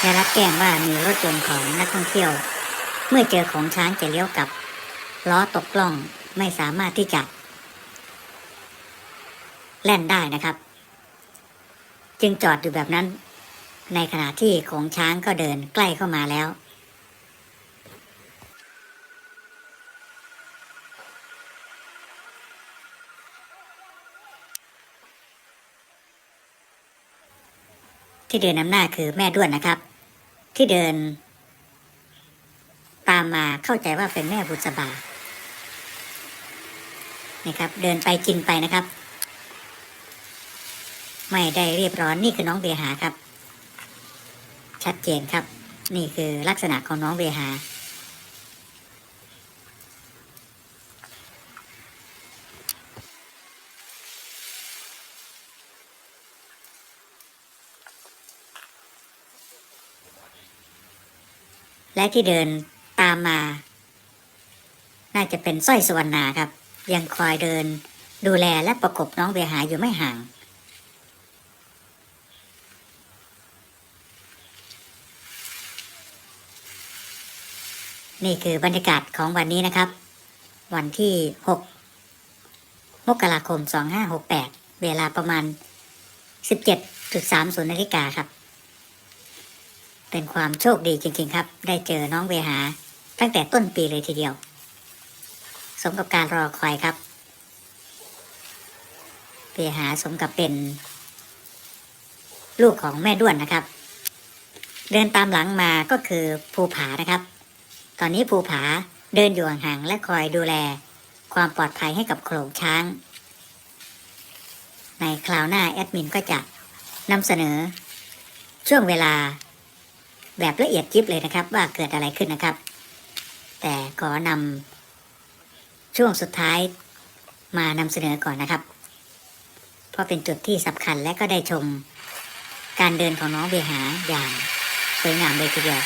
ได้รับแจ้งว่ามีรถยนต์ของนักท่องเที่ยว เมื่อเจอของช้างจะเลี้ยวกลับ ล้อตกกล้องไม่สามารถที่จะ แล่นได้นะครับ จึงจอดอยู่แบบนั้น ในขณะที่ของช้างก็เดินใกล้เข้ามาแล้ว ที่เดินนำหน้าคือแม่ด้วนนะครับ ที่เดิน ตามมาเข้าใจว่าเป็นแม่บุษบานะครับ เดินไปกินไปนะครับ ไม่ได้เรียบร้อนนี่คือน้องเบหาครับ ชัดเจนครับ นี่คือลักษณะของน้องเบหา และที่เดินตามมา น่าจะเป็นสร้อยสวรรณาครับ ยังคอยเดินดูแลและประกบน้องเบหาอยู่ไม่ห่าง นี่คือบรรยากาศของวันนี้นะครับ วันที่ 6 มกราคม 2568 เวลาประมาณ 17.30นาฬิกาครับ เป็นความโชคดีจริง ๆ ครับ ได้เจอน้องเวหา ตั้งแต่ต้นปีเลยทีเดียว สมกับการรอคอยครับ เวหาสมกับเป็น ลูกของแม่ด้วนนะครับ เดินตามหลังมาก็คือภูผานะครับ ตอนนี้ภูผาเดินอยู่ห่างๆและคอยดูแล ความปลอดภัยให้กับโขลงช้าง ในคราวหน้าแอดมินก็จะนำเสนอช่วงเวลา แบบละเอียดยิบเลยนะครับ ว่าเกิดอะไรขึ้นนะครับ แต่ขอนำช่วงสุดท้ายมานำเสนอก่อนนะครับ เพราะเป็นจุดที่สำคัญและก็ได้ชมการเดินของน้องเบหาอย่างสวยงามเลยทีเดียว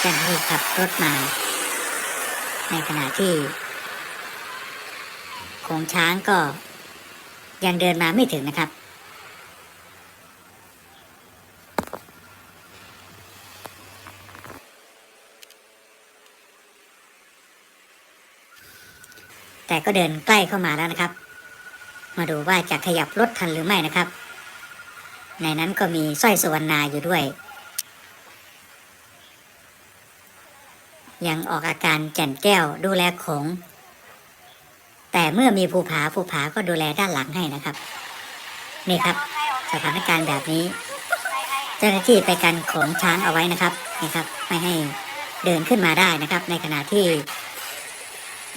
เจ้าหน้าที่ขับรถมา ในขณะที่ของช้างก็ยังเดินมาไม่ถึงนะครับ แต่ก็เดินใกล้เข้ามาแล้วนะครับ มาดูว่าจะขยับรถทันหรือไม่นะครับ ในนั้นก็มีสร้อยสุวรรณาอยู่ด้วย ยังออกอาการแก่นแก้วดูแลของ แต่เมื่อมีภูผาภูผาก็ดูแลด้านหลังให้นะครับ นี่ครับ สถานการณ์แบบนี้ เจ้าหน้าที่ไปกันของช้างเอาไว้นะครับนี่ครับ ไม่ให้เดินขึ้นมาได้นะครับ ในขณะที่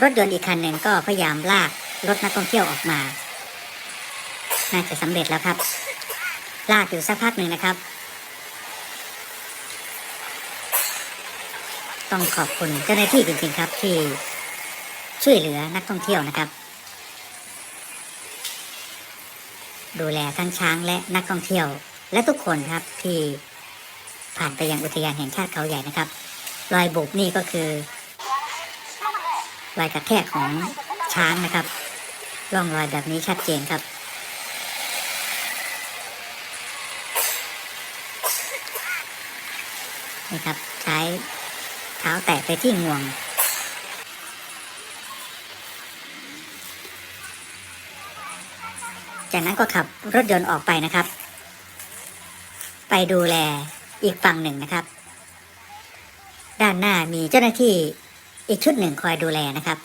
รถยนต์อีกคันหนึ่งก็พยายามลากรถนักท่องเที่ยวออกมา น่าจะสำเร็จแล้วครับ ลากอยู่สักพักหนึ่งนะครับ ต้องขอบคุณเจ้าหน้าที่จริงๆครับ ที่ช่วยเหลือนักท่องเที่ยวนะครับ ดูแลทั้งช้างและนักท่องเที่ยว และทุกคนครับที่ผ่านไปยังอุทยานแห่งชาติเขาใหญ่นะครับ รอยบุบนี่ก็คือ รอยกระแทกของช้างนะครับร่องรอยแบบนี้ชัดเจนครับ นี่ครับ ใช้เท้าแตะไปที่งวงจากนั้นก็ขับรถยนต์ออกไปนะครับ ไปดูแลอีกฝั่งหนึ่งนะครับ ด้านหน้ามีเจ้าหน้าที่ อีกชุดหนึ่งคอยดูแลนะครับ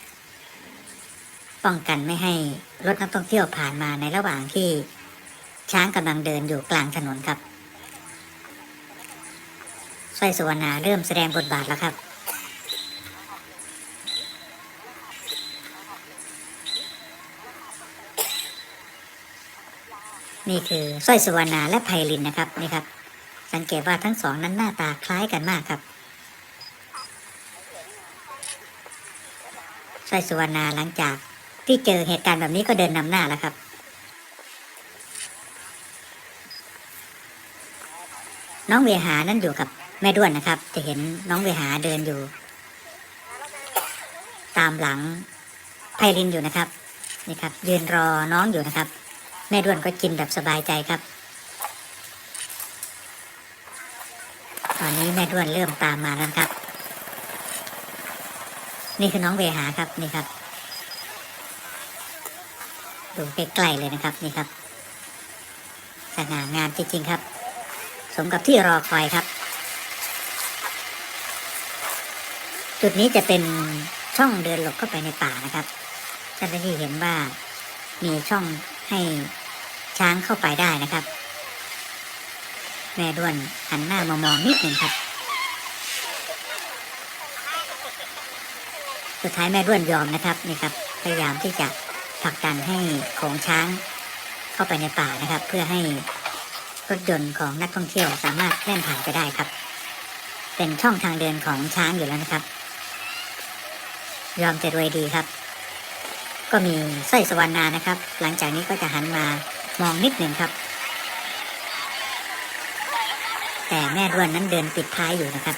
ป้องกันไม่ให้รถนักท่องเที่ยวผ่านมาในระหว่างที่ช้างกำลังเดินอยู่กลางถนนครับสร้อยสุวรรณาเริ่มแสดงบทบาทแล้วครับ นี่คือสร้อยสุวรรณาและไพลินนะครับนี่ครับ สังเกตว่าทั้งสองนั้นหน้าตาคล้ายกันมากครับ สร้อยสุวรรณาหลังจากที่เจอเหตุการณ์แบบนี้ก็เดินนำหน้าแล้วครับ น้องเวหานั่นอยู่กับแม่ด้วนนะครับ จะเห็นน้องเวหาเดินอยู่ ตามหลังไพรินอยู่นะครับนี่ครับ ยืนรอน้องอยู่นะครับ แม่ด้วนก็กินแบบสบายใจครับ ตอนนี้แม่ด้วนเริ่มตามมาแล้วครับ นี่คือน้องเวหาครับนี่ครับ ดูใกล้ๆเลยนะครับนี่ครับสง่างามจริงๆครับ สมกับที่รอคอยครับ จุดนี้จะเป็นช่องเดินหลบเข้าไปในป่านะครับเจ้าหน้าที่เห็นว่ามีช่องให้ช้างเข้าไปได้นะครับ แม่ด้วนหันหน้ามามองนิดหนึ่งครับ สุดท้ายแม่ด้วนยอมนะครับนี่ครับพยายามที่จะผลักดันให้โขงช้างเข้าไปในป่านะครับ เพื่อให้รถยนต์ของนักท่องเที่ยวสามารถแล่นผ่านไปได้ครับ เป็นช่องทางเดินของช้างอยู่แล้วนะครับ ยอมจะรวยดีครับ ก็มีสร้อยสวรรณานะครับ หลังจากนี้ก็จะหันมามองนิดหนึ่งครับ แต่แม่ด้วนนั้นเดินปิดท้ายอยู่นะครับ